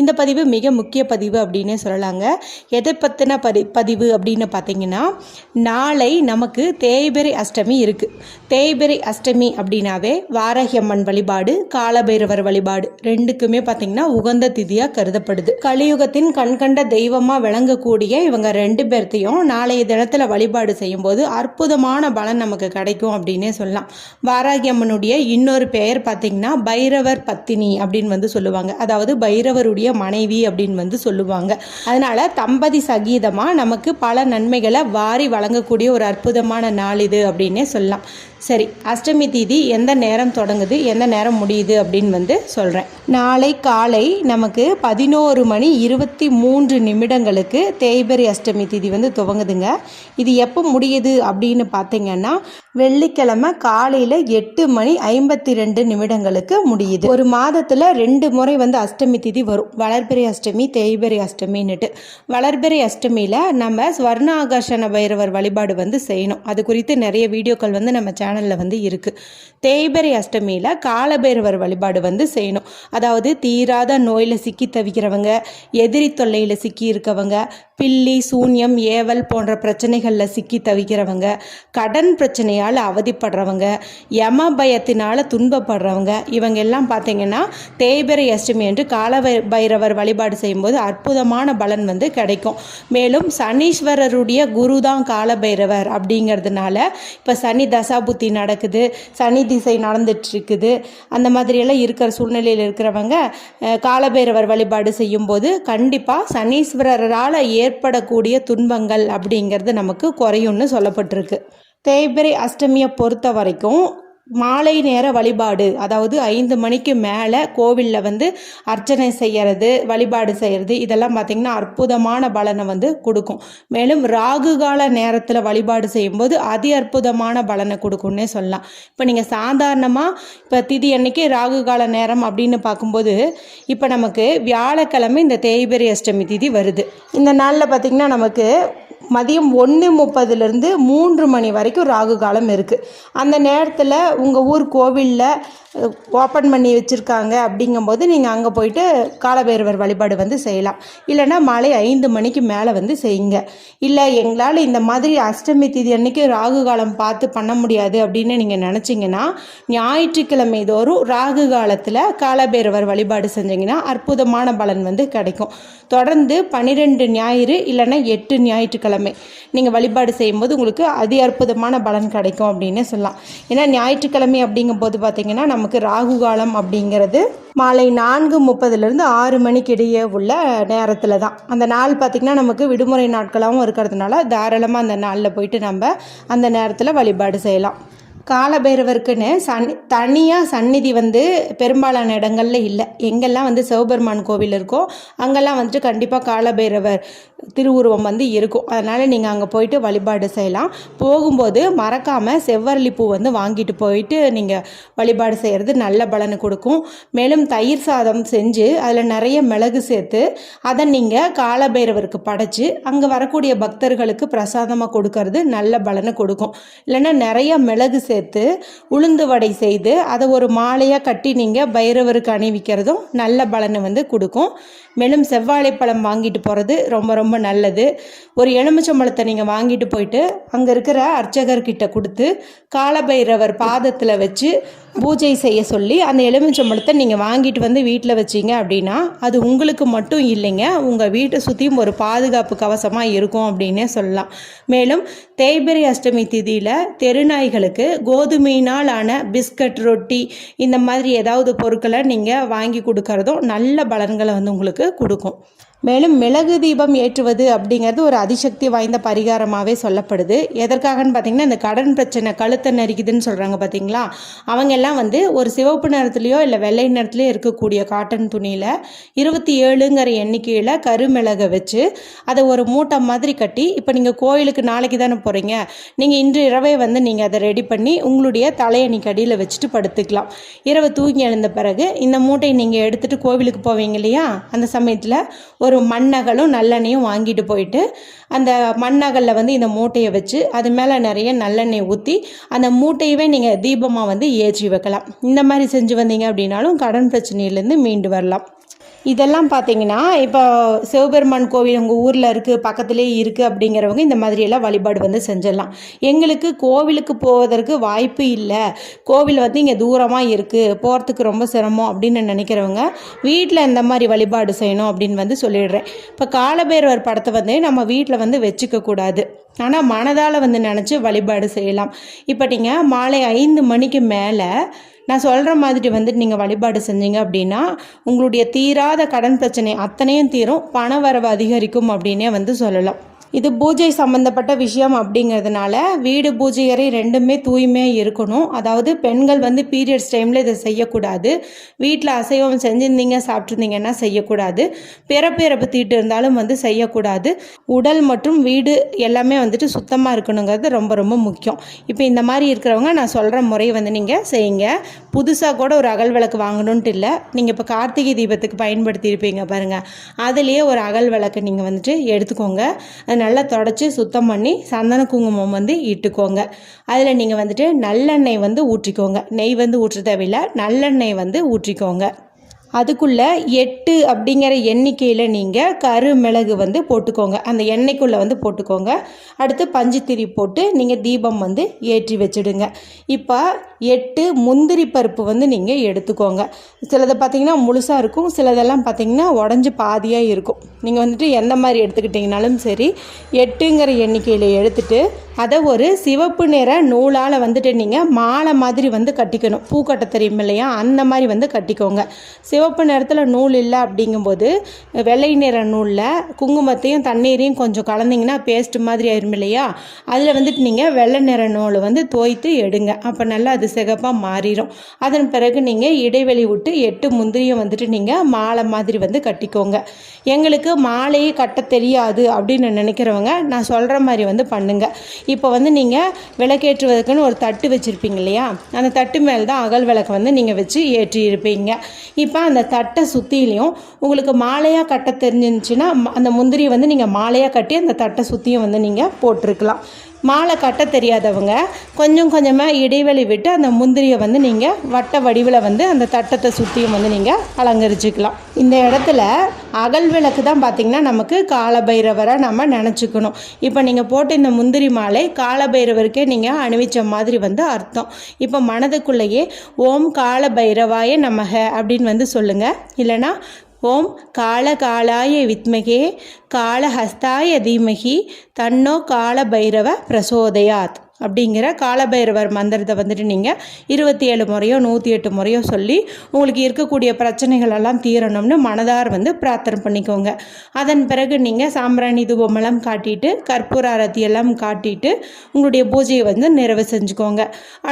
இந்த பதிவு மிக முக்கிய பதிவு அப்படின்னே சொல்லலாங்க. எதை பற்றின பதி பதிவு அப்படின்னு பார்த்தீங்கன்னா நாளை நமக்கு தேய்பிரை அஷ்டமி இருக்குது தேய்பிரை அஷ்டமி அப்படின்னாவே வாரகியம்மன் வழிபாடு காலபைரவர் வழிபாடு ரெண்டுக்குமே பார்த்தீங்கன்னா உகந்த திதியாக கருதப்படுது. கலியுகத்தின் கண்கண்ட தெய்வமாக விளங்கக்கூடிய இவங்க ரெண்டு பேர்த்தையும் நாளைய தினத்தில் வழிபாடு செய்யும்போது அற்புதமான பலன் நமக்கு கிடைக்கும் அப்படின்னே சொல்லலாம். வாராகியம்மனுடைய இன்னொரு பெயர் பார்த்தீங்கன்னா பைரவர் பத்தினி அப்படின்னு வந்து சொல்லுவாங்க. அதாவது பைரவருடைய மனைவி அப்படின்னு வந்து சொல்லுவாங்க. அதனால தம்பதி சகீதமாக நமக்கு பல நன்மைகளை வாரி வழங்கக்கூடிய ஒரு அற்புதமான நாள் இது அப்படின்னே சொல்லலாம். சரி அஷ்டமி தீதி எந்த நேரம் தொடங்குது எந்த நேரம் முடியுது அப்படின்னு வந்து சொல்கிறேன் நாளை காலை நமக்கு பதினோரு மணி இருபத்தி மூன்று நிமிடங்களுக்கு தேய்பரி அஷ்டமி தீதி வந்து துவங்குதுங்க. இது எப்போ முடியுது அப்படின்னு பார்த்தீங்கன்னா வெள்ளிக்கிழமை காலையில் எட்டு மணி ஐம்பத்தி ரெண்டு நிமிடங்களுக்கு முடியுது. ஒரு மாதத்தில் ரெண்டு முறை வந்து அஷ்டமி திதி வரும். வளர்பிறை அஷ்டமி தேய்பிறை அஷ்டமின்னுட்டு. வளர்பிறை அஷ்டமியில் நம்ம ஸ்வர்ணாகர்ஷண பைரவர் வழிபாடு வந்து செய்யணும். அது குறித்து நிறைய வீடியோக்கள் வந்து நம்ம சேனலில் வந்து இருக்குது தேய்பிறை அஷ்டமியில் காலபைரவர் வழிபாடு வந்து செய்யணும். அதாவது தீராத நோயில் சிக்கி தவிக்கிறவங்க எதிரி தொல்லையில் சிக்கி இருக்கவங்க பில்லி சூன்யம் ஏவல் போன்ற பிரச்சனைகளில் சிக்கி தவிக்கிறவங்க கடன் பிரச்சனையால் அவதிப்படுறவங்க யம பயத்தினால் துன்பப்படுறவங்க இவங்க எல்லாம் பார்த்தீங்கன்னா தேய்பிரை அஷ்டமி என்று கால பை- பைரவர் வழிபாடு செய்யும்போது அற்புதமான பலன் வந்து கிடைக்கும். மேலும் சனீஸ்வரருடைய குரு தான் காலபைரவர் அப்படிங்கிறதுனால இப்போ சனி தசாபுத்தி நடக்குது சனி திசை நடந்துட்டுருக்குது அந்த மாதிரியெல்லாம் இருக்கிற சூழ்நிலையில் இருக்கிறவங்க காலபைரவர் வழிபாடு செய்யும்போது கண்டிப்பாக சனீஸ்வரரால் ஏ ஏற்படக்கூடிய துன்பங்கள் அப்படிங்கிறது நமக்கு குறையும்னு சொல்லப்பட்டிருக்கு. தேய்பிரை அஷ்டமியை பொறுத்த வரைக்கும் மாலை நேர வழிபாடு அதாவது ஐந்து மணிக்கு மேலே கோவிலில் வந்து அர்ச்சனை செய்யறது வழிபாடு செய்கிறது இதெல்லாம் பார்த்திங்கன்னா அற்புதமான பலனை வந்து கொடுக்கும். மேலும் ராகு கால நேரத்தில் வழிபாடு செய்யும்போது அதி அற்புதமான பலனை கொடுக்கும்னே சொல்லலாம். இப்போ நீங்கள் சாதாரணமாக இப்போ திதி அன்னைக்கு ராகு கால நேரம் அப்படின்னு பார்க்கும்போது இப்போ நமக்கு வியாழக்கிழமை இந்த தேய்பெரிய அஷ்டமி திதி வருது. இந்த நாளில் பார்த்திங்கன்னா நமக்கு மதியம் ஒன்று முப்பதுலேருந்து மூன்று மணி வரைக்கும் ராகு காலம் இருக்குது அந்த நேரத்தில் உங்கள் ஊர் கோவிலில் ஓப்பன் பண்ணி வச்சுருக்காங்க அப்படிங்கும்போது நீங்கள் அங்கே போயிட்டு காலபைரவர் வழிபாடு வந்து செய்யலாம். இல்லைன்னா மாலை ஐந்து மணிக்கு மேலே வந்து செய்யுங்க. இல்லை எங்களால் இந்த மாதிரி அஷ்டமி திதி அன்னைக்கு ராகு காலம் பார்த்து பண்ண முடியாது அப்படின்னு நீங்கள் நினச்சிங்கன்னா ஞாயிற்றுக்கிழமை தோறும் ராகு காலத்தில் காலபைரவர் வழிபாடு செஞ்சிங்கன்னா அற்புதமான பலன் வந்து கிடைக்கும். தொடர்ந்து பன்னிரெண்டு ஞாயிறு இல்லைன்னா எட்டு ஞாயிற்றுக்கிழமை நீங்கள் வழிபாடு செய்யும்போது உங்களுக்கு அதி அற்புதமான பலன் கிடைக்கும் அப்படின்னு சொல்லலாம். ஏன்னா ஞாயிற்றுக்கிழமை அப்படிங்கும்போது பார்த்தீங்கன்னா நமக்கு ராகு காலம் அப்படிங்கிறது மாலை நான்கு முப்பதுலேருந்து ஆறு மணிக்கு இடையே உள்ள நேரத்தில் தான். அந்த நாள் பார்த்திங்கன்னா நமக்கு விடுமுறை நாட்களாகவும் இருக்கிறதுனால தாராளமாக அந்த நாளில் போயிட்டு நம்ம அந்த நேரத்தில் வழிபாடு செய்யலாம். காலபைரவருக்குன்னு சன் தனியாக சந்நிதி வந்து பெரும்பாலான இடங்களில் இல்லை. எங்கெல்லாம் வந்து சிவபெருமான் கோவில் இருக்கோ அங்கெல்லாம் வந்துட்டு கண்டிப்பாக காலபைரவர் திருவுருவம் வந்து இருக்கும். அதனால் நீங்கள் அங்கே போயிட்டு வழிபாடு செய்யலாம். போகும்போது மறக்காமல் செவ்வரளி பூ வந்து வாங்கிட்டு போயிட்டு நீங்கள் வழிபாடு செய்கிறது நல்ல பலனை கொடுக்கும். மேலும் தயிர் சாதம் செஞ்சு அதில் நிறைய மிளகு சேர்த்து அதை நீங்கள் காலபைரவருக்கு படைச்சு அங்கே வரக்கூடிய பக்தர்களுக்கு பிரசாதமாக கொடுக்கறது நல்ல பலனை கொடுக்கும். இல்லைன்னா நிறைய மிளகு சேர்த்து உளுந்து வடை செய்து அதை ஒரு மாலையாக கட்டி நீங்கள் பைரவருக்கு அணிவிக்கிறதும் நல்ல பலனை வந்து கொடுக்கும். மேலும் செவ்வாழைப்பழம் வாங்கிட்டு போகிறது ரொம்ப ரொம்ப நல்லது. ஒரு எலுமிச்சம்பழத்தை நீங்கள் வாங்கிட்டு போயிட்டு அங்கே இருக்கிற அர்ச்சகர்கிட்ட கொடுத்து காலபைரவர் பாதத்தில் வச்சு பூஜை செய்ய சொல்லி அந்த எலுமிச்சம்பழத்தை நீங்கள் வாங்கிட்டு வந்து வீட்டில் வச்சீங்க அப்படின்னா அது உங்களுக்கு மட்டும் இல்லைங்க. உங்கள் வீட்டை சுற்றியும் ஒரு பாதுகாப்பு கவசமாக இருக்கும் அப்படின்னே சொல்லலாம். மேலும் தேய்பிரை அஷ்டமி திதியில் தெருநாய்களுக்கு கோதுமையினால் ஆன பிஸ்கட் ரொட்டி இந்த மாதிரி ஏதாவது பொருட்களை நீங்கள் வாங்கி கொடுக்கறதும் நல்ல பலன்களை வந்து உங்களுக்கு கொடுக்கும். மேலும் மிளகு தீபம் ஏற்றுவது அப்படிங்கிறது ஒரு அதிசக்தி வாய்ந்த பரிகாரமாகவே சொல்லப்படுது. எதற்காகன்னு பார்த்தீங்கன்னா இந்த கடன் பிரச்சனை கழுத்தை நரிக்குதுன்னு சொல்கிறாங்க பார்த்தீங்களா? அவங்க எல்லாம் வந்து ஒரு சிவப்பு நிறத்துலையோ இல்லை வெள்ளை நிறத்துலையோ இருக்கக்கூடிய காட்டன் துணியில் இருபத்தி ஏழுங்கிற எண்ணிக்கையில் கருமிளகை வச்சு அதை ஒரு மூட்டை மாதிரி கட்டி இப்போ நீங்கள் கோயிலுக்கு நாளைக்கு தானே போகிறீங்க நீங்கள் இன்று இரவே வந்து நீங்கள் அதை ரெடி பண்ணி உங்களுடைய தலையணிக்கு அடியில் வச்சுட்டு படுத்துக்கலாம். இரவு தூங்கி எழுந்த பிறகு இந்த மூட்டையை நீங்கள் எடுத்துகிட்டு கோவிலுக்கு போவீங்க இல்லையா? அந்த சமயத்தில் ஒரு மண்ணகலும் நல்லெண்ணையும் வாங்கிட்டு போயிட்டு அந்த மண்ணகலில் வந்து இந்த மூட்டையை வச்சு அது மேலே நிறைய நல்லெண்ணெய் ஊற்றி அந்த மூட்டையவே நீங்கள் தீபமாக வந்து ஏற்றி வைக்கலாம். இந்த மாதிரி செஞ்சு வந்தீங்க அப்படின்னாலும் கடன் பிரச்சனையிலேருந்து மீண்டு வரலாம். இதெல்லாம் பார்த்தீங்கன்னா இப்போ சிவபெருமான் கோவில் உங்கள் ஊரில் இருக்குது பக்கத்துலேயே இருக்குது அப்படிங்கிறவங்க இந்த மாதிரியெல்லாம் வழிபாடு வந்து செஞ்சிடலாம். எங்களுக்கு கோவிலுக்கு போவதற்கு வாய்ப்பு இல்லை. கோவில் வந்து இங்கே தூரமாக இருக்குது போகிறதுக்கு ரொம்ப சிரமம் அப்படின்னு நினைக்கிறவங்க வீட்டில் இந்த மாதிரி வழிபாடு செய்யணும் அப்படின்னு வந்து சொல்லிடுறேன். இப்போ காலபேர்வர் படத்தை வந்து நம்ம வீட்டில் வந்து வச்சுக்கக்கூடாது ஆனால் மனதால் வந்து நினச்சி வழிபாடு செய்யலாம். இப்போ நீங்கள் மாலை ஐந்து மணிக்கு மேலே நான் சொல்கிற மாதிரி வந்துட்டு நீங்கள் வழிபாடு செஞ்சீங்க அப்படின்னா உங்களுடைய தீராத கடன் பிரச்சனை அத்தனையும் தீரும். பண வரவு அதிகரிக்கும் அப்படின்னே வந்து சொல்லலாம். இது பூஜை சம்மந்தப்பட்ட விஷயம் அப்படிங்கிறதுனால வீடு பூஜை அறை ரெண்டுமே தூய்மையாக இருக்கணும். அதாவது பெண்கள் வந்து பீரியட்ஸ் டைமில் இதை செய்யக்கூடாது. வீட்டில் அசைவம் செஞ்சுருந்தீங்க சாப்பிட்ருந்தீங்கன்னா செய்யக்கூடாது. பிறப்பிறப்பு தீட்டு இருந்தாலும் வந்து செய்யக்கூடாது. உடல் மற்றும் வீடு எல்லாமே வந்துட்டு சுத்தமாக இருக்கணுங்கிறது ரொம்ப ரொம்ப முக்கியம். இப்போ இந்த மாதிரி இருக்கிறவங்க நான் சொல்கிற முறையை வந்து நீங்கள் செய்யுங்க. புதுசாக கூட ஒரு அகல் விளக்கு வாங்கணுன்ட்டு இல்லை. நீங்கள் இப்போ கார்த்திகை தீபத்துக்கு பயன்படுத்தியிருப்பீங்க பாருங்கள் அதுலேயே ஒரு அகல் விளக்கு நீங்கள் வந்துட்டு எடுத்துக்கோங்க. அதை நல்லா தொடச்சி சுத்தம் பண்ணி சந்தன குங்குமம் வந்து இட்டுக்கோங்க. அதில் நீங்கள் வந்துட்டு நல்லெண்ணெய் வந்து ஊற்றிக்கோங்க. நெய் வந்து ஊற்ற தேவையில்லை. நல்லெண்ணெய் வந்து ஊற்றிக்கோங்க. அதுக்குள்ளே எட்டு அப்படிங்கிற எண்ணிக்கையில் நீங்கள் கரு மிளகு வந்து போட்டுக்கோங்க. அந்த எண்ணெய்க்குள்ளே வந்து போட்டுக்கோங்க. அடுத்து பஞ்சுத்திரி போட்டு நீங்கள் தீபம் வந்து ஏற்றி வச்சுடுங்க. இப்போ எட்டு முந்திரி பருப்பு வந்து நீங்கள் எடுத்துக்கோங்க. சிலதை பார்த்திங்கன்னா முழுசாக இருக்கும். சிலதெல்லாம் பார்த்திங்கன்னா உடஞ்சி பாதியாக இருக்கும். நீங்கள் வந்துட்டு எந்த மாதிரி எடுத்துக்கிட்டிங்கனாலும் சரி எட்டுங்கிற எண்ணிக்கையில் எடுத்துகிட்டு அதை ஒரு சிவப்பு நிற நூலால் வந்துட்டு நீங்கள் மாலை மாதிரி வந்து கட்டிக்கணும். பூ கட்ட தெரியும் இல்லையா? அந்த மாதிரி வந்து கட்டிக்கோங்க. சிவப்பு நிறத்தில் நூல் இல்லை அப்படிங்கும்போது வெள்ளை நிற நூலில் குங்குமத்தையும் தண்ணீரையும் கொஞ்சம் கலந்திங்கன்னா பேஸ்ட் மாதிரி ஆயிரும் இல்லையா? அதில் வந்துட்டு நீங்கள் வெள்ளை நிற நூலை வந்து தோய்த்து எடுங்க. அப்போ நல்லா அது சிகப்பாக மாறிடும் அதன் பிறகு நீங்கள் இடைவெளி விட்டு எட்டு முந்திரியும் வந்துட்டு நீங்கள் மாலை மாதிரி வந்து கட்டிக்கோங்க. எங்களுக்கு மாலையே கட்ட தெரியாது அப்படின்னு நினைக்கிறவங்க நான் சொல்கிற மாதிரி வந்து பண்ணுங்கள் இப்போ வந்து நீங்கள் விளக்கேற்றுவதற்குன்னு ஒரு தட்டு வச்சுருப்பீங்க இல்லையா? அந்த தட்டு மேலே தான் அகல் விளக்கு வந்து நீங்கள் வச்சு ஏற்றி இருப்பீங்க இப்போ அந்த தட்டை சுற்றிலையும் உங்களுக்கு மாலையாக கட்ட தெரிஞ்சிருந்துச்சுன்னா அந்த முந்திரியை வந்து நீங்கள் மாலையாக கட்டி அந்த தட்டை சுற்றியும் வந்து நீங்கள் போட்டிருக்கலாம். மாலை கட்ட தெரியாதவங்க கொஞ்சம் கொஞ்சமாக இடைவெளி விட்டு அந்த முந்திரியை வந்து நீங்கள் வட்ட வடிவில் வந்து அந்த தட்டத்தை சுற்றியும் வந்து நீங்கள் அலங்கரிச்சுக்கலாம். இந்த இடத்துல அகல் விளக்கு தான் பார்த்திங்கன்னா நமக்கு காலபைரவரை நம்ம நினச்சிக்கணும். இப்போ நீங்கள் போட்ட இந்த முந்திரி மாலை காலபைரவருக்கே நீங்கள் அணிவிச்ச மாதிரி வந்து அர்த்தம். இப்போ மனதுக்குள்ளேயே ஓம் காலபைரவாய நமக அப்படின்னு வந்து சொல்லுங்கள் இல்லைனா ஓம் காலகாலாய வித்மகே காலஹஸ்தாய தீமகி தன்னோ கால பைரவ பிரசோதயாத் அப்படிங்கிற காலபைரவர் மந்திரத்தை வந்துட்டு நீங்கள் இருபத்தி ஏழு முறையோ நூற்றி எட்டு முறையோ சொல்லி உங்களுக்கு இருக்கக்கூடிய பிரச்சனைகள் எல்லாம் தீரணும்னு மனதார் வந்து பிரார்த்தனை பண்ணிக்கோங்க. அதன் பிறகு நீங்கள் சாம்பிராணி தூபமெல்லாம் காட்டிட்டு கற்பூர அரத்தி எல்லாம் காட்டிட்டு உங்களுடைய பூஜையை வந்து நிறைவு செஞ்சுக்கோங்க.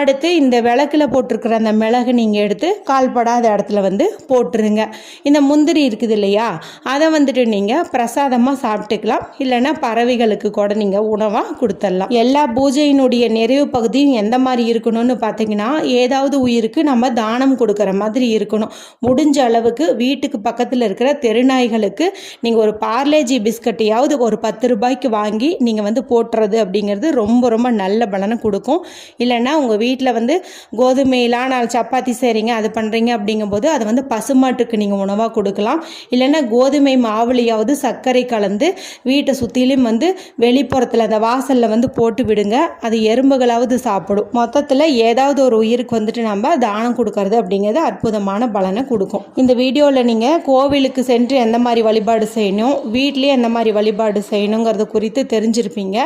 அடுத்து இந்த விளக்கில் போட்டிருக்கிற அந்த மிளகு நீங்கள் எடுத்து கால்படாத இடத்துல வந்து போட்டுருங்க. இந்த முந்திரி இருக்குது இல்லையா? அதை வந்துட்டு நீங்கள் பிரசாதமாக சாப்பிட்டுக்கலாம். இல்லைன்னா பறவைகளுக்கு கூட நீங்கள் உணவாக கொடுத்துடலாம். எல்லா பூஜையினுடைய அதனுடைய நிறைவு பகுதியும் எந்த மாதிரி இருக்கணும்னு பார்த்தீங்கன்னா ஏதாவது உயிருக்கு நம்ம தானம் கொடுக்குற மாதிரி இருக்கணும். முடிஞ்ச அளவுக்கு வீட்டுக்கு பக்கத்தில் இருக்கிற தெருநாய்களுக்கு நீங்கள் ஒரு பார்லேஜி பிஸ்கட்டையாவது ஒரு பத்து ரூபாய்க்கு வாங்கி நீங்கள் வந்து போட்டுறது அப்படிங்கிறது ரொம்ப ரொம்ப நல்ல பலனை கொடுக்கும். இல்லைன்னா உங்கள் வீட்டில் வந்து கோதுமையிலாம் நான் சப்பாத்தி செய்கிறீங்க அது பண்ணுறீங்க அப்படிங்கும்போது அதை வந்து பசுமாட்டுக்கு நீங்கள் உணவாக கொடுக்கலாம். இல்லைன்னா கோதுமை மாவுலையாவது சர்க்கரை கலந்து வீட்டை சுற்றிலும் வந்து வெளிப்புறத்தில் அந்த வாசலில் வந்து போட்டு விடுங்க. அது எறும்புகளாவது சாப்பிடும். மொத்தத்தில் ஏதாவது ஒரு உயிருக்கு வந்துட்டு நம்ம தானம் கொடுக்கறது அப்படிங்கிறது அற்புதமான பலனை கொடுக்கும். இந்த வீடியோவில் நீங்கள் கோவிலுக்கு சென்று எந்த மாதிரி வழிபாடு செய்யணும் வீட்லேயே எந்த மாதிரி வழிபாடு செய்யணுங்கிறது குறித்து தெரிஞ்சிருப்பீங்க.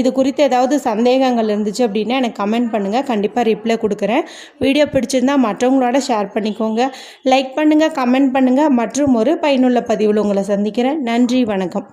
இது குறித்து ஏதாவது சந்தேகங்கள் இருந்துச்சு அப்படின்னா எனக்கு கமெண்ட் பண்ணுங்கள் கண்டிப்பாக ரிப்ளை கொடுக்குறேன். வீடியோ பிடிச்சிருந்தால் மற்றவங்களோட ஷேர் பண்ணிக்கோங்க. லைக் பண்ணுங்கள் கமெண்ட் பண்ணுங்கள் மற்றும் ஒரு பயனுள்ள பதிவில் உங்களை சந்திக்கிறேன். நன்றி வணக்கம்.